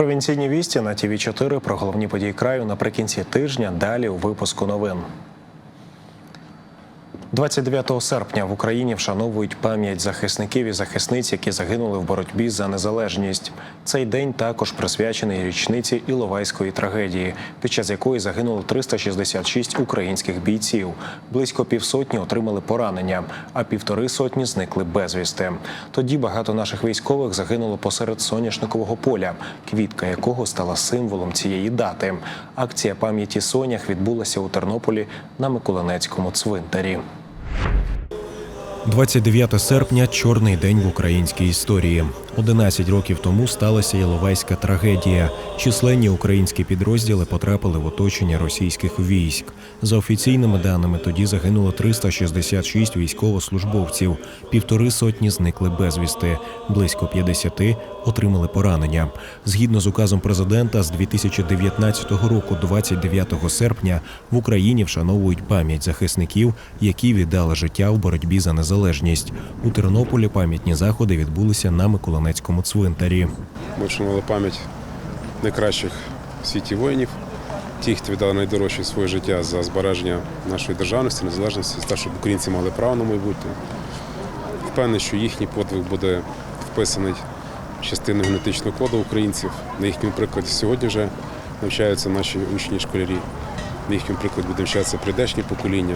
Провінційні вісті на ТВ 4 про головні події краю наприкінці тижня. Далі у випуску новин. 29 серпня в Україні вшановують пам'ять захисників і захисниць, які загинули в боротьбі за незалежність. Цей день також присвячений річниці Іловайської трагедії, під час якої загинуло 366 українських бійців. Близько півсотні отримали поранення, а півтори сотні зникли безвісти. Тоді багато наших військових загинуло посеред соняшникового поля, квітка якого стала символом цієї дати. Акція пам'яті сонях відбулася у Тернополі на Миколинецькому цвинтарі. 29 серпня чорний день в українській історії. 11 років тому сталася Іловайська трагедія. Численні українські підрозділи потрапили в оточення російських військ. За офіційними даними, тоді загинуло 366 військовослужбовців, півтори сотні зникли безвісти, близько 50 отримали поранення. Згідно з указом президента, з 2019 року, 29 серпня, в Україні вшановують пам'ять захисників, які віддали життя в боротьбі за незалежність. У Тернополі пам'ятні заходи відбулися на Миколинецькому цвинтарі. Ми вшанували пам'ять найкращих в світі воїнів, тих, хто віддали найдорожче своє життя за збереження нашої державності, незалежності, за те, щоб українці мали право на майбутнє. Впевнений, що їхній подвиг буде вписаний в частину генетичного коду українців. На їхньому прикладі сьогодні вже навчаються наші учні школярі. На їхньому прикладі буде навчатися прийдешні покоління.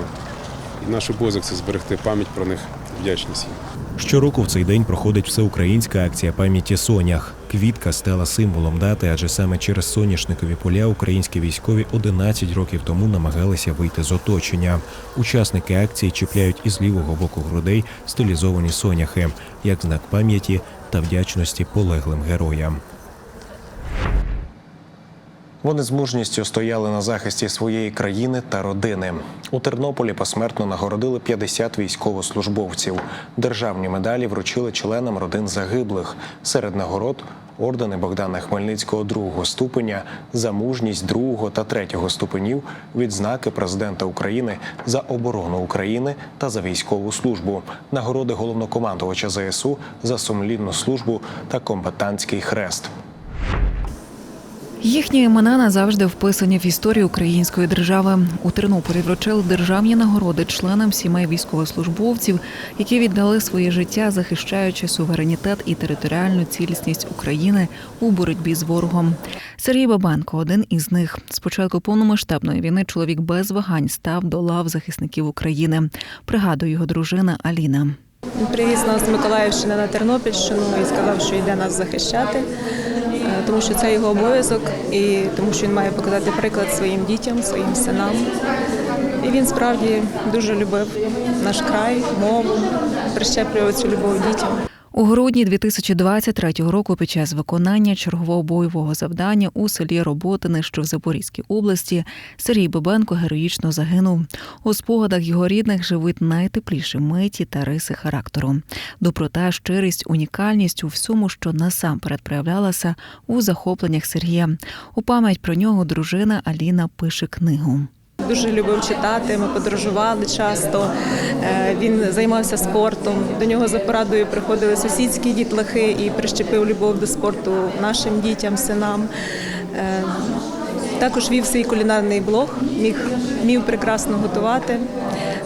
І наш обов'язок це зберегти пам'ять про них, вдячність їм. Щороку в цей день проходить всеукраїнська акція пам'яті сонях. Квітка стала символом дати, адже саме через соняшникові поля українські військові 11 років тому намагалися вийти з оточення. Учасники акції чіпляють із лівого боку грудей стилізовані соняхи, як знак пам'яті та вдячності полеглим героям. Вони з мужністю стояли на захисті своєї країни та родини. У Тернополі посмертно нагородили 50 військовослужбовців. Державні медалі вручили членам родин загиблих. Серед нагород ордени Богдана Хмельницького другого ступеня за мужність другого та третього ступенів, відзнаки президента України за оборону України та за військову службу, нагороди головнокомандувача ЗСУ за сумлінну службу та комбатантський хрест. Їхні імена назавжди вписані в історію української держави. У Тернополі вручили державні нагороди членам сімей військовослужбовців, які віддали своє життя, захищаючи суверенітет і територіальну цілісність України у боротьбі з ворогом. Сергій Бабенко один із них. З початку повномасштабної війни чоловік без вагань став до лав захисників України. Пригадує його дружина Аліна. Привіз нас з Миколаївщини на Тернопільщину і сказав, що йде нас захищати, тому що це його обов'язок, і тому що він має показати приклад своїм дітям, своїм синам. І він справді дуже любив наш край, мову, прищеплював цю любов дітям. У грудні 2023 року під час виконання чергового бойового завдання у селі Роботине, що в Запорізькій області, Сергій Бабенко героїчно загинув. У спогадах його рідних живуть найтепліші миті та риси характеру. Доброта, щирість, унікальність у всьому, що насамперед проявлялася у захопленнях Сергія. У пам'ять про нього дружина Аліна пише книгу. Дуже любив читати, ми подорожували часто. Е, Він займався спортом. До нього за порадою приходили сусідські дітлахи і прищепив любов до спорту нашим дітям, синам. Е, Також вів свій кулінарний блог, міг вмів прекрасно готувати.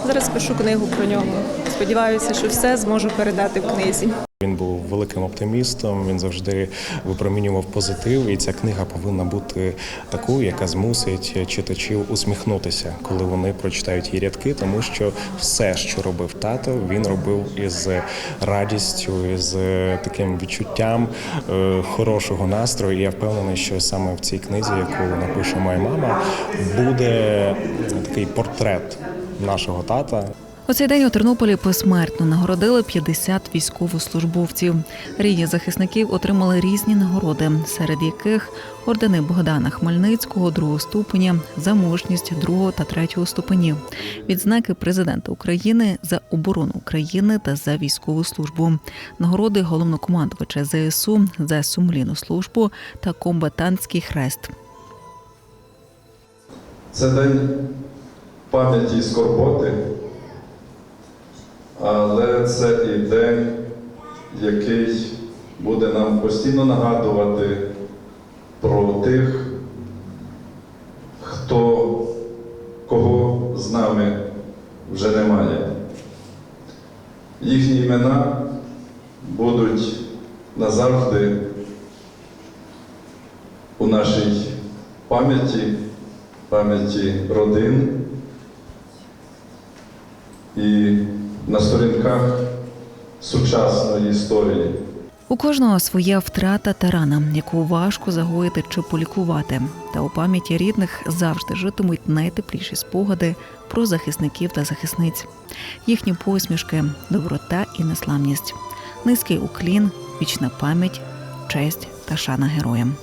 Зараз пишу книгу про нього. Сподіваюся, що все зможу передати в книзі. Він був великим оптимістом. Він завжди випромінював позитив, і ця книга повинна бути такою, яка змусить читачів усміхнутися, коли вони прочитають її рядки, тому що все, що робив тато, він робив із радістю, із таким відчуттям е, хорошого настрою. І я впевнений, що саме в цій книзі, яку напише моя мама, буде такий портрет нашого тата. У цей день у Тернополі посмертно нагородили 50 військовослужбовців. Рідні захисників отримали різні нагороди, серед яких ордени Богдана Хмельницького другого ступеня за мужність другого та третього ступенів, відзнаки президента України за оборону України та за військову службу, нагороди головнокомандувача ЗСУ за сумлінну службу та комбатантський хрест. Це день пам'яті і скорботи, але це і день, який буде нам постійно нагадувати про тих, хто кого з нами вже немає. Їхні імена будуть назавжди у нашій пам'яті, пам'яті родин і на сторінках сучасної історії. У кожного своя втрата та рана, яку важко загоїти чи полікувати. Та у пам'яті рідних завжди житимуть найтепліші спогади про захисників та захисниць, їхні посмішки, доброта і неславність, низький уклін, вічна пам'ять, честь та шана героям.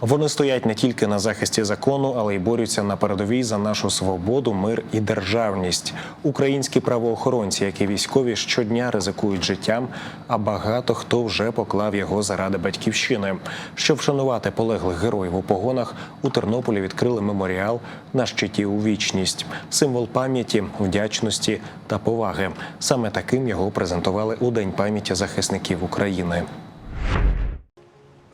Вони стоять не тільки на захисті закону, але й борються на передовій за нашу свободу, мир і державність. Українські правоохоронці, як і військові, щодня ризикують життям, а багато хто вже поклав його заради батьківщини. Щоб вшанувати полеглих героїв у погонах, у Тернополі відкрили меморіал на щиті у вічність, символ пам'яті, вдячності та поваги. Саме таким його презентували у День пам'яті захисників України.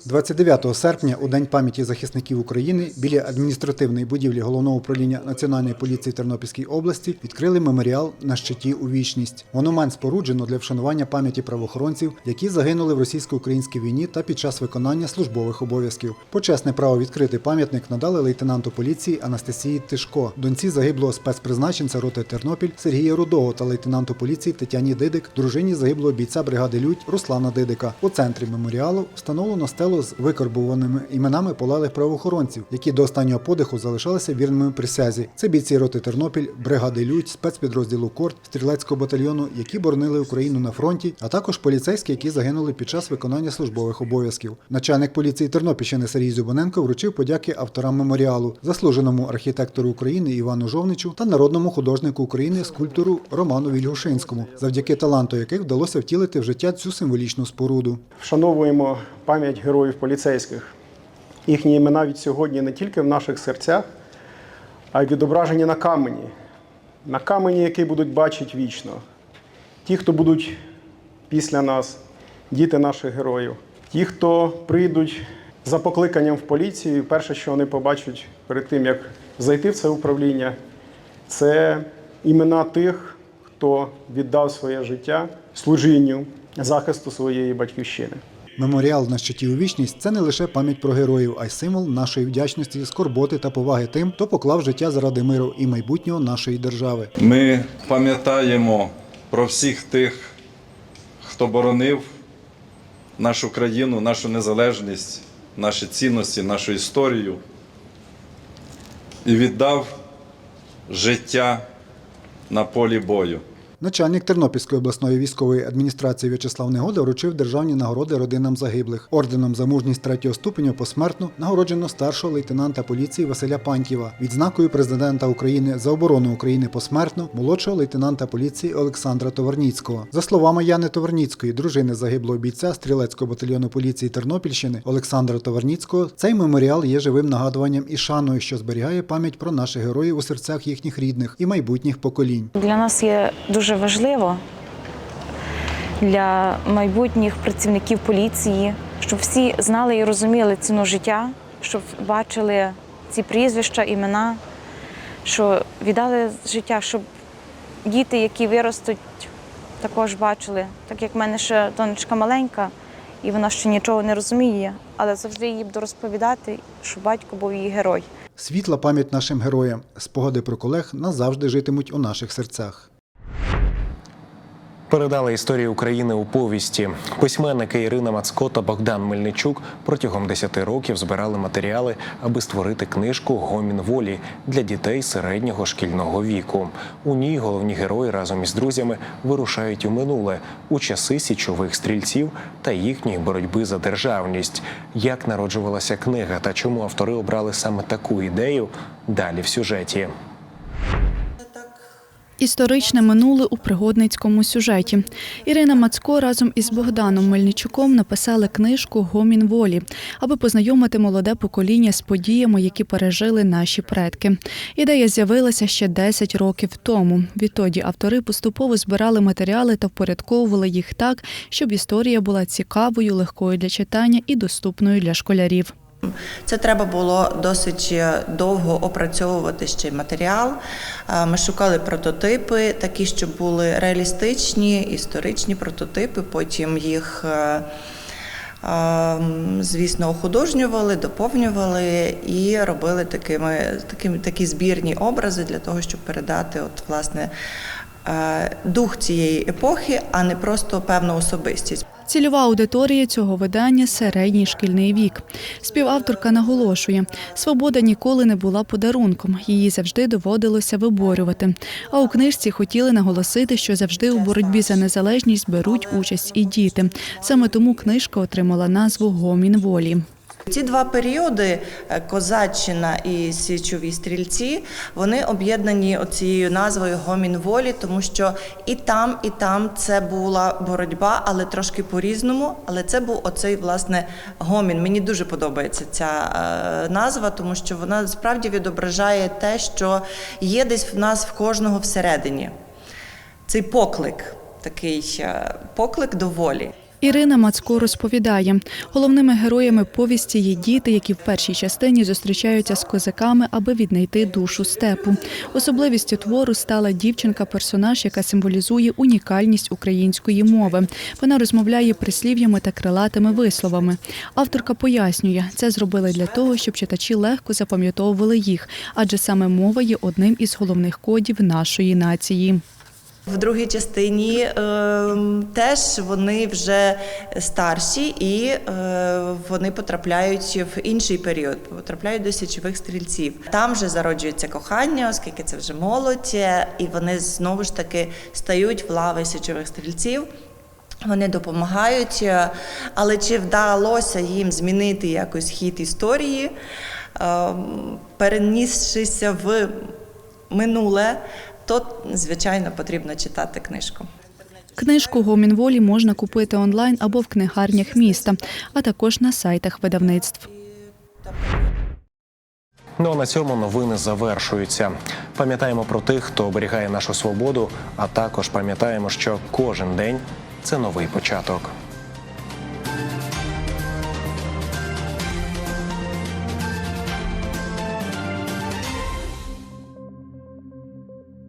29 серпня, у День пам'яті захисників України, біля адміністративної будівлі головного управління Національної поліції Тернопільської області відкрили меморіал на щиті у вічність. Монумент споруджено для вшанування пам'яті правоохоронців, які загинули в російсько-українській війні та під час виконання службових обов'язків. Почесне право відкрити пам'ятник надали лейтенанту поліції Анастасії Тишко, доньці загиблого спецпризначенця роти Тернопіль Сергія Рудого та лейтенанту поліції Тетяні Дидик, дружині загиблого бійця бригади Людь Руслана Дидика. У центрі меморіалу встановлено стелу з викарбуваними іменами полеглих правоохоронців, які до останнього подиху залишалися вірними присязі. Це бійці роти Тернопіль, бригади Людь, спецпідрозділу Корт, стрілецького батальйону, які боронили Україну на фронті, а також поліцейські, які загинули під час виконання службових обов'язків. Начальник поліції Тернопільщини Сергій Зюбаненко вручив подяки авторам меморіалу, заслуженому архітектору України Івану Жовничу та народному художнику України скульптору Роману Вільгушинському, завдяки таланту яких вдалося втілити в життя цю символічну споруду. Вшановуємо пам'ять героїв поліцейських. Їхні імена від сьогодні не тільки в наших серцях, а й відображені на камені. На камені, який будуть бачити вічно. Ті, хто будуть після нас, діти наших героїв, ті, хто прийдуть за покликанням в поліцію, перше, що вони побачать перед тим, як зайти в це управління, це імена тих, хто віддав своє життя служінню захисту своєї батьківщини. Меморіал на щиті у вічність це не лише пам'ять про героїв, а й символ нашої вдячності, скорботи та поваги тим, хто поклав життя заради миру і майбутнього нашої держави. Ми пам'ятаємо про всіх тих, хто боронив нашу країну, нашу незалежність, наші цінності, нашу історію і віддав життя на полі бою. Начальник Тернопільської обласної військової адміністрації В'ячеслав Негода вручив державні нагороди родинам загиблих. Орденом за мужність третього ступеня посмертно нагороджено старшого лейтенанта поліції Василя Пантєва, відзнакою президента України за оборону України посмертно, молодшого лейтенанта поліції Олександра Товарніцького. За словами Яни Товарніцької, дружини загиблого бійця стрілецького батальйону поліції Тернопільщини Олександра Товарніцького, цей меморіал є живим нагадуванням і шаною, що зберігає пам'ять про наших героїв у серцях їхніх рідних і майбутніх поколінь. Для нас є дуже важливо для майбутніх працівників поліції, щоб всі знали і розуміли ціну життя, щоб бачили ці прізвища, імена, що віддали життя, щоб діти, які виростуть, також бачили. Так як в мене ще донечка маленька, і вона ще нічого не розуміє, але завжди їй буду розповідати, що батько був її герой. Світла пам'ять нашим героям. Спогади про колег назавжди житимуть у наших серцях. Передали історію України у повісті. Письменники Ірина Мацко та Богдан Мельничук протягом 10 років збирали матеріали, аби створити книжку Гомін волі для дітей середнього шкільного віку. У ній головні герої разом із друзями вирушають у минуле у часи січових стрільців та їхньої боротьби за державність. Як народжувалася книга та чому автори обрали саме таку ідею? Далі в сюжеті. Історичне минуле у пригодницькому сюжеті. Ірина Мацко разом із Богданом Мельничуком написали книжку Гомін волі, аби познайомити молоде покоління з подіями, які пережили наші предки. Ідея з'явилася ще 10 років тому. Відтоді автори поступово збирали матеріали та впорядковували їх так, щоб історія була цікавою, легкою для читання і доступною для школярів. Це треба було досить довго опрацьовувати ще й матеріал. Е, Ми шукали прототипи, такі, що були реалістичні, історичні прототипи. Потім їх, е, е, звісно, охудожнювали, доповнювали і робили такими, такими такі збірні образи для того, щоб передати, от, власне, е, дух цієї епохи, а не просто певну особистість. Цільова аудиторія цього видання середній шкільний вік. Співавторка наголошує, свобода ніколи не була подарунком, її завжди доводилося виборювати. А у книжці хотіли наголосити, що завжди у боротьбі за незалежність беруть участь і діти. Саме тому книжка отримала назву Гомін волі. Ці два періоди е, козаччина і січові стрільці вони об'єднані оцією назвою гомін волі, тому що і там, і там це була боротьба, але трошки по-різному. Але це був оцей власне гомін. Мені дуже подобається ця е, назва, тому що вона справді відображає те, що є десь в нас в кожного всередині. Цей поклик, такий е, поклик до волі. Ірина Мацко розповідає, головними героями повісті є діти, які в першій частині зустрічаються з козаками, аби віднайти душу степу. Особливістю твору стала дівчинка-персонаж, яка символізує унікальність української мови. Вона розмовляє прислів'ями та крилатими висловами. Авторка пояснює, це зробили для того, щоб читачі легко запам'ятовували їх, адже саме мова є одним із головних кодів нашої нації. В другій частині е, теж вони вже старші і е, вони потрапляють в інший період, потрапляють до січових стрільців. Там вже зароджується кохання, оскільки це вже молодь, е, і вони знову ж таки стають в лави січових стрільців. Вони допомагають, е, але чи вдалося їм змінити якось хід історії, е, перенісшися в минуле, то звичайно потрібно читати книжку. Книжку Гомін волі можна купити онлайн або в книгарнях міста, а також на сайтах видавництв. Ну а на цьому новини завершуються. Пам'ятаємо про тих, хто оберігає нашу свободу, а також пам'ятаємо, що кожен день це новий початок.